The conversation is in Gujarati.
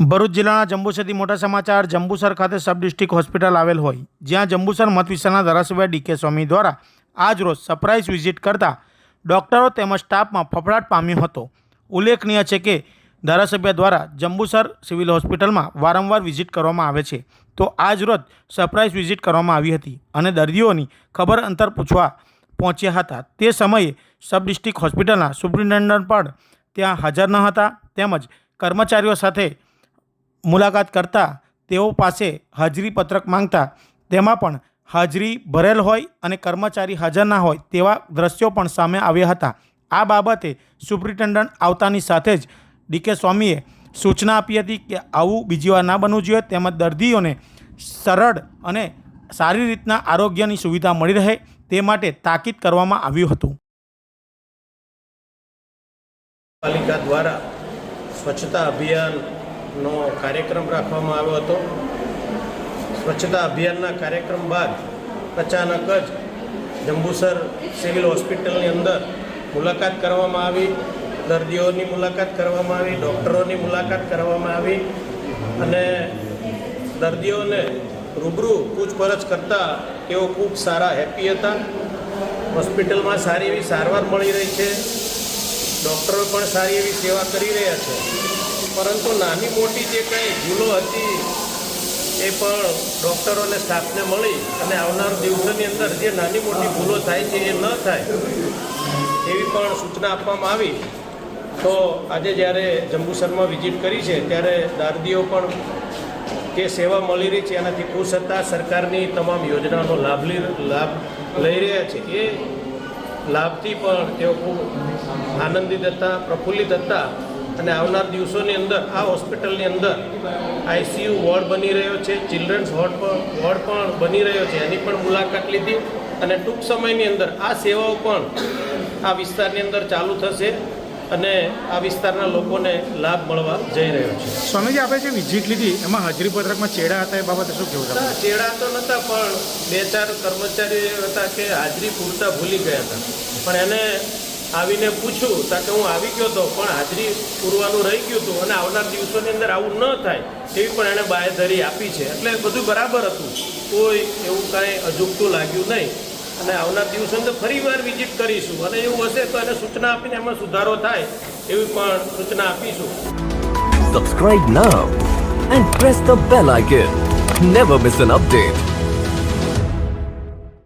ભરૂચ જિલ્લાના જંબુસરથી મોટા સમાચાર, જંબુસર ખાતે સબ ડિસ્ટ્રિક્ટ હોસ્પિટલ આવેલ હોય, જ્યાં જંબુસર મત વિસ્તારના ધારાસભ્ય ડીકે સ્વામી દ્વારા આજ રોજ સરપ્રાઇઝ વિઝિટ કરતા ડોક્ટરો તેમજ સ્ટાફમાં ફફડાટ પામ્યો હતો. ઉલ્લેખનીય છે કે ધારાસભ્ય દ્વારા જંબુસર સિવિલ હોસ્પિટલમાં વારંવાર વિઝિટ કરવામાં આવે છે. તો આજરોજ સરપ્રાઇઝ વિઝિટ કરવામાં આવી હતી અને દર્દીઓની ખબર અંતર પૂછવા પહોંચ્યા હતા. તે સમયે સબ ડિસ્ટ્રિક્ટ હોસ્પિટલના સુપ્રિન્ટેન્ડન્ટ પણ ત્યાં હાજર ન હતા. તેમજ કર્મચારીઓ સાથે મુલાકાત કરતા તેઓ પાસે હાજરી પત્રક માંગતા. તેમાં પણ હાજરી ભરેલ હોય અને કર્મચારી હાજર ના હોય તેવા દ્રશ્યો પણ સામે આવ્યા હતા. આ બાબતે સુપ્રિન્ટેન્ડન્ટ આવતાની સાથે જ ડીકે સ્વામીએ સૂચના આપી હતી કે આવું બીજી વાર ના બનવું જોઈએ. તેમજ દર્દીઓને સરળ અને સારી રીતના આરોગ્યની સુવિધા મળી રહે તે માટે તાકીદ કરવામાં આવ્યું હતું. પાલિકા દ્વારા સ્વચ્છતા અભિયાનનો કાર્યક્રમ રાખવામાં આવ્યો હતો. સ્વચ્છતા અભિયાનના કાર્યક્રમ બાદ અચાનક જ જંબુસર સિવિલ હોસ્પિટલની અંદર મુલાકાત કરવામાં આવી. દર્દીઓની મુલાકાત કરવામાં આવી, ડૉક્ટરોની મુલાકાત કરવામાં આવી અને દર્દીઓને રૂબરૂ પૂછપરછ કરતાં તેઓ ખૂબ સારા હેપી હતા. હોસ્પિટલમાં સારી એવી સારવાર મળી રહી છે. ડૉક્ટરો પણ સારી એવી સેવા કરી રહ્યા છે. પરંતુ નાની મોટી જે કંઈ ભૂલો હતી, એ પણ ડૉક્ટરો અને સ્ટાફને મળી અને આવનાર દિવસોની અંદર જે નાની મોટી ભૂલો થાય છે, એ ન થાય, એવી પણ સૂચના આપવામાં આવી. તો આજે જ્યારે જંબુસરમાં વિઝિટ કરી છે, ત્યારે દર્દીઓ પણ જે સેવા મળી રહી છે, એનાથી ખુશ હતા. સરકારની તમામ યોજનાનો લાભ લાભ લઈ રહ્યા છે. એ લાભથી પણ તેઓ ખૂબ આનંદિત હતા, પ્રફુલ્લિત હતા. અને આવનાર દિવસોની અંદર આ હોસ્પિટલની અંદર આઈસીયુ વોર્ડ બની રહ્યો છે ચિલ્ડ્રન્સ વોર્ડ પણ વોર્ડ પણ બની રહ્યો છે. એની પણ મુલાકાત લીધી અને ટૂંક સમયની અંદર આ સેવાઓ પણ આ વિસ્તારની અંદર ચાલુ થશે અને આ વિસ્તારના લોકોને લાભ મળવા જઈ રહ્યો છે. સ્વામીજી આપણે જે વિઝિટ લીધી એમાં હાજરી પત્રકમાં ચેડા હતા એ બાબતે શું કહેવું હતા ચેડા તો નહોતા પણ બે ચાર કર્મચારી હતા કે હાજરી પૂરતા ભૂલી ગયા હતા. પણ એને આવીને પૂછ્યું, તા હું આવી ગયો હતો પણ હાજરી પૂરવાનું રહી ગયું હતું અને આવનાર દિવસોની અંદર આવું ન થાય એવી પણ એણે બાહેધરી આપી છે. એટલે બધું બરાબર હતું. કોઈ એવું કાંઈ અજુગતું લાગ્યું નહીં. અને આવનાર દિવસોની અંદર ફરી વાર વિઝિટ કરીશું. અને એવું હશે તો એને સૂચના આપીને એમાં સુધારો થાય એવી પણ સૂચના આપીશું. Subscribe now and press the bell icon never miss an update.